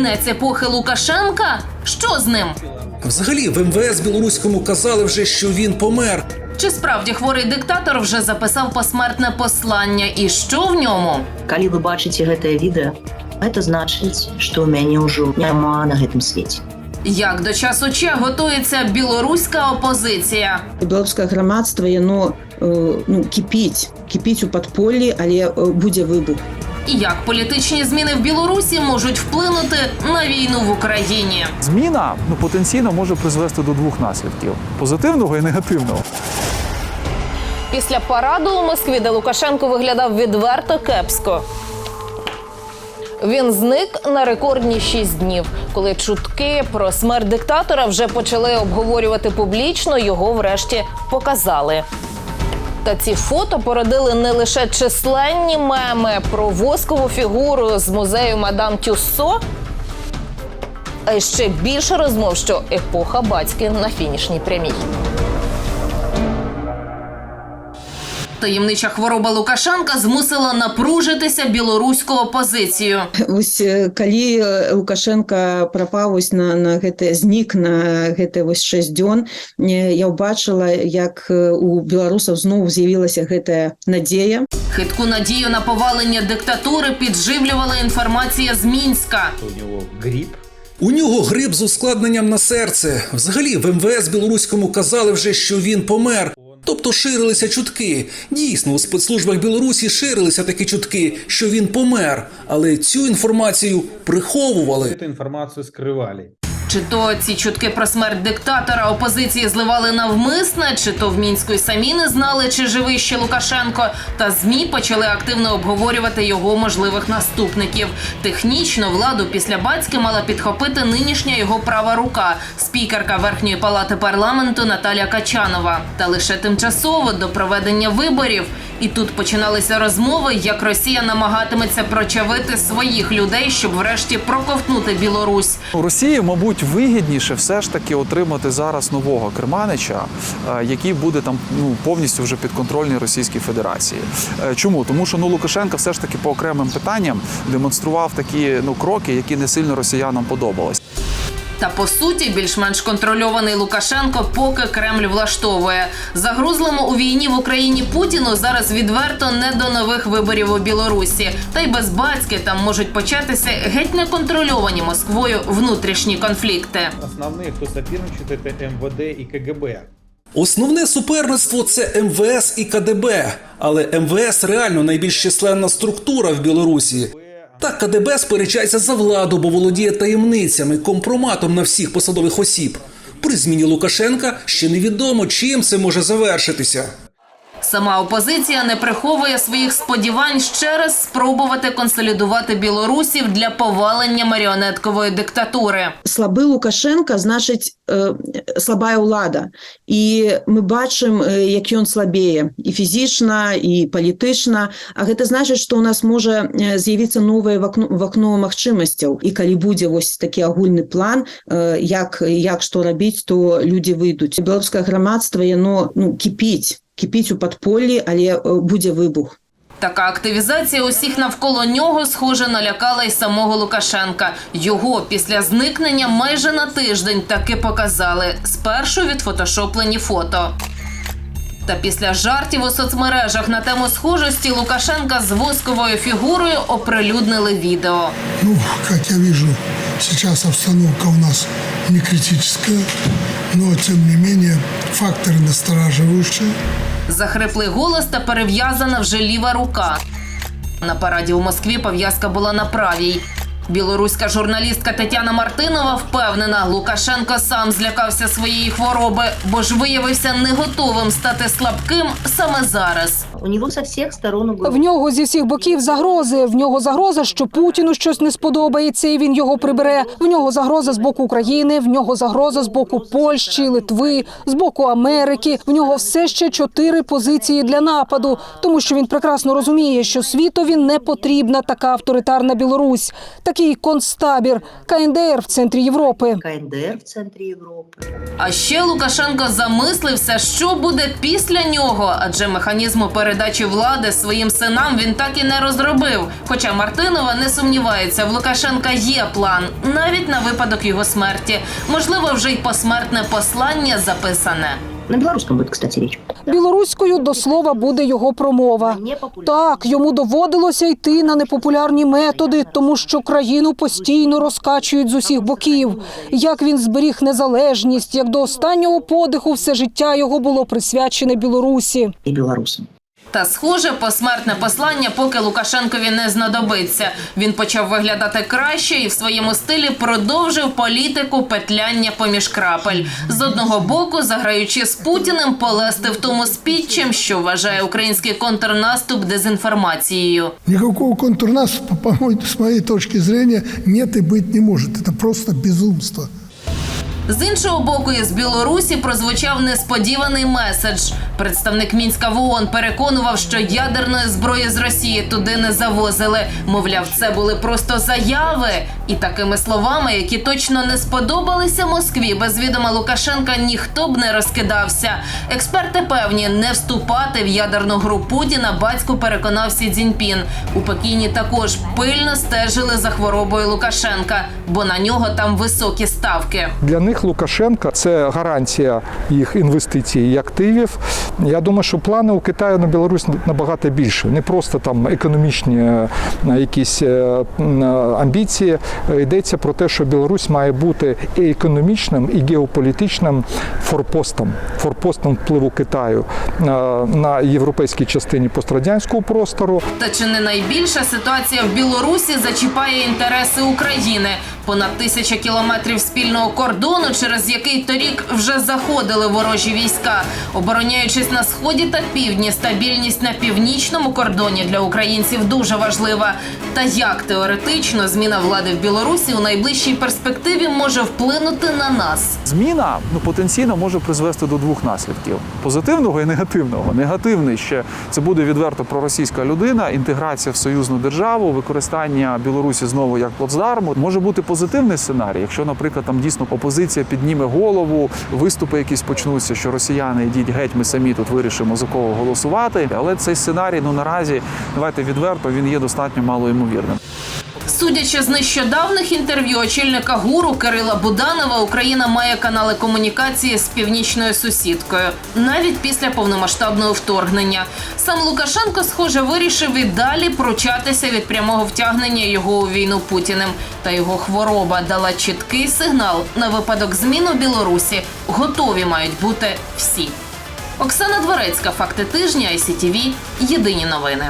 Кінець епохи Лукашенка? Що з ним? Взагалі, в МВС білоруському казали вже, що він помер. Чи справді хворий диктатор вже записав посмертне послання? І що в ньому? Калі вы бачыце гэтае відэа, гэта значыць, што ў мяне ўжо няма на гэтым свеце. Як до часу Че готується білоруська опозиція? беларускае грамадства яно э, ну, кіпіць кіпіць у падполлі але э, будзе выбух І як політичні зміни в Білорусі можуть вплинути на війну в Україні? Зміна ну потенційно може призвести до двох наслідків: позитивного і негативного. Після параду у Москві, де Лукашенко виглядав відверто кепсько. Він зник на рекордні шість днів. Коли чутки про смерть диктатора вже почали обговорювати публічно, його врешті показали. Та ці фото породили не лише численні меми про воскову фігуру з музею Мадам Тюссо, а й ще більше розмов, що епоха батьки на фінішній прямій. Таємнича хвороба Лукашенка змусила напружитися білоруську опозицію. ось э, калі э, лукашенко прапаў вось на, на гэты знік на гэты вось 6 дзён э, я ўбачыла як э, у беларусаў зноў з'явілася гэтая надзея Хитку надію на повалення диктатури підживлювала інформація з Мінська. у него грипп. У нього грип з ускладненням на серце. Взагалі, в МВС білоруському казали вже, що він помер. Тобто ширилися чутки. Дійсно, у спецслужбах Білорусі ширилися такі чутки, що він помер, але цю інформацію приховували. Цю інформацію скрывали. Чи то ці чутки про смерть диктатора опозиції зливали навмисне, чи то в мінську й самі не знали, чи живий ще Лукашенко. Та змі почали активно обговорювати його можливих наступників. Технічно владу після батьки мала підхопити нинішня його права рука, спікерка верхньої палати парламенту Наталя Качанова. Та лише тимчасово до проведення виборів. І тут починалися розмови, як Росія намагатиметься прочавити своїх людей, щоб врешті проковтнути Білорусь. У Росії, мабуть, вигідніше все ж таки отримати зараз нового керманича, е, який буде там ну повністю вже підконтрольний Російській Федерації. Е, Чому? Тому що ну Лукашенко все ж таки по окремим питанням демонстрував такі ну кроки, які не сильно росіянам подобались. Та по суті, більш-менш контрольований Лукашенко поки Кремль влаштовує. Загрузлому у війні в Україні Путіну зараз відверто не до нових виборів у Білорусі. Та й без бацьки там можуть початися геть неконтрольовані Москвою внутрішні конфлікти. Основные, кто соперничает, это МВД и КГБ. Основне суперництво це МВС і КДБ, але МВС реально найбільш численна структура в Білорусі. Та КДБ сперечається за владу, бо володіє таємницями, компроматом на всіх посадових осіб. При зміні Лукашенка ще невідомо, чим це може завершитися. Сама опозиція не приховує своїх сподівань ще раз спробувати консолідувати білорусів для повалення маріонеткової диктатури. слабы лукашенко значыць э, слабая ўлада і мы бачым э, як ён слабее і фізічна і палітычна А гэта значыць што у нас можа э, з'явіцца новае вакно вакно магчымасцяў і калі будзе вось такі агульны план э, як як што рабіць то людзі выйдуць беларускае грамадства яно ну кіпіць кіпіць у падполлі але э, будзе выбух Така активізація усіх навколо нього, схоже, налякала й самого Лукашенка. Його після зникнення майже на тиждень таки показали. Спершу відфотошоплені фото. Та після жартів у соцмережах на тему схожості Лукашенка з восковою фігурою оприлюднили відео. Ну, как я вижу, сейчас обстановка у нас не критическая, но тем не менее факторы настораживающие. Захриплий голос та перев'язана вже ліва рука. На параді у Москві пов'язка була на правій. Білоруська журналістка Тетяна Мартинова впевнена, Лукашенко сам злякався своєї хвороби, бо ж виявився не готовим стати слабким саме зараз. У него со всех сторон В нього зі всіх боків загрози. В нього загроза, що Путіну щось не сподобається, і він його прибере. В нього загроза з боку України, в нього загроза з боку Польщі, Литви, з боку Америки. В нього все ще чотири позиції для нападу, тому що він прекрасно розуміє, що світові не потрібна така авторитарна Білорусь, такий концтабір КНДР в центрі Європи. КНДР в центре Европы. А ще Лукашенко замислився, що буде після нього, адже механізму перемоги передачі влади своїм синам він так і не розробив. Хоча Мартинова не сумнівається, в Лукашенка є план навіть на випадок його смерті. Можливо, вже й посмертне послання записане. На белорусском будет, кстати, речь. Білоруською до слова буде його промова. Так, йому доводилося йти на непопулярні методи, тому що країну постійно розкачують з усіх боків. Як він зберіг незалежність, як до останнього подиху все життя його було присвячене Білорусі. И белорусам. Та схоже, посмертне послання поки Лукашенкові не знадобиться. Він почав виглядати краще і в своєму стилі продовжив політику петляння поміж крапель. З одного боку, заграючи з Путіним, полести в тому спідчим, що вважає український контрнаступ дезінформацією. По моей, с моей точки зрения, нет и быть не может. Это просто безумство. З іншого боку, із Білорусі прозвучав несподіваний меседж. Представник мінська в переконував, що ядерної зброї з Росії туди не завозили. Мовляв, це були просто заяви. І такими словами, які точно не сподобалися Москві, без відома Лукашенка ніхто б не розкидався. Експерти певні, не вступати в ядерну гру Путіна батько переконав Сі Цзіньпін. У Пекіні також пильно стежили за хворобою Лукашенка, бо на нього там високі ставки. Для них Лукашенка це гарантія їх інвестицій і активів. Я думаю, що плани у Китаю на Білорусь набагато більше. Не просто там економічні е, якісь е, амбіції. Е, Йдеться про те, що Білорусь має бути і економічним, і геополітичним форпостом, форпостом впливу Китаю на європейській частині пострадянського простору. Та чи не найбільша ситуація в Білорусі зачіпає інтереси України? Понад тисяча кілометрів спільного кордону, через який торік вже заходили ворожі війська, обороняючись на сході та півдні, стабільність на північному кордоні для українців дуже важлива. Та як теоретично зміна влади в Білорусі у найближчій перспективі може вплинути на нас? Зміна ну потенційно може призвести до двох наслідків: позитивного і негативного. Негативний ще це буде відверто проросійська людина, інтеграція в союзну державу, використання Білорусі знову як плацдарму. Може бути позитивний сценарій, якщо, наприклад, там дійсно опозиція підніме голову, виступи якісь почнуться, що росіяни йдіть геть, ми самі тут вирішимо за кого голосувати. Але цей сценарій, ну наразі давайте відверто, він є достатньо малоймовірним. Судячи з нещодавних інтерв'ю очільника гуру Кирила Буданова, Україна має канали комунікації з північною сусідкою навіть після повномасштабного вторгнення. Сам Лукашенко, схоже, вирішив і далі пручатися від прямого втягнення його у війну Путіним. Та його хвороба дала чіткий сигнал на випадок зміну Білорусі. Готові мають бути всі. Оксана Дворецька, факти тижня, ICTV, Єдині новини.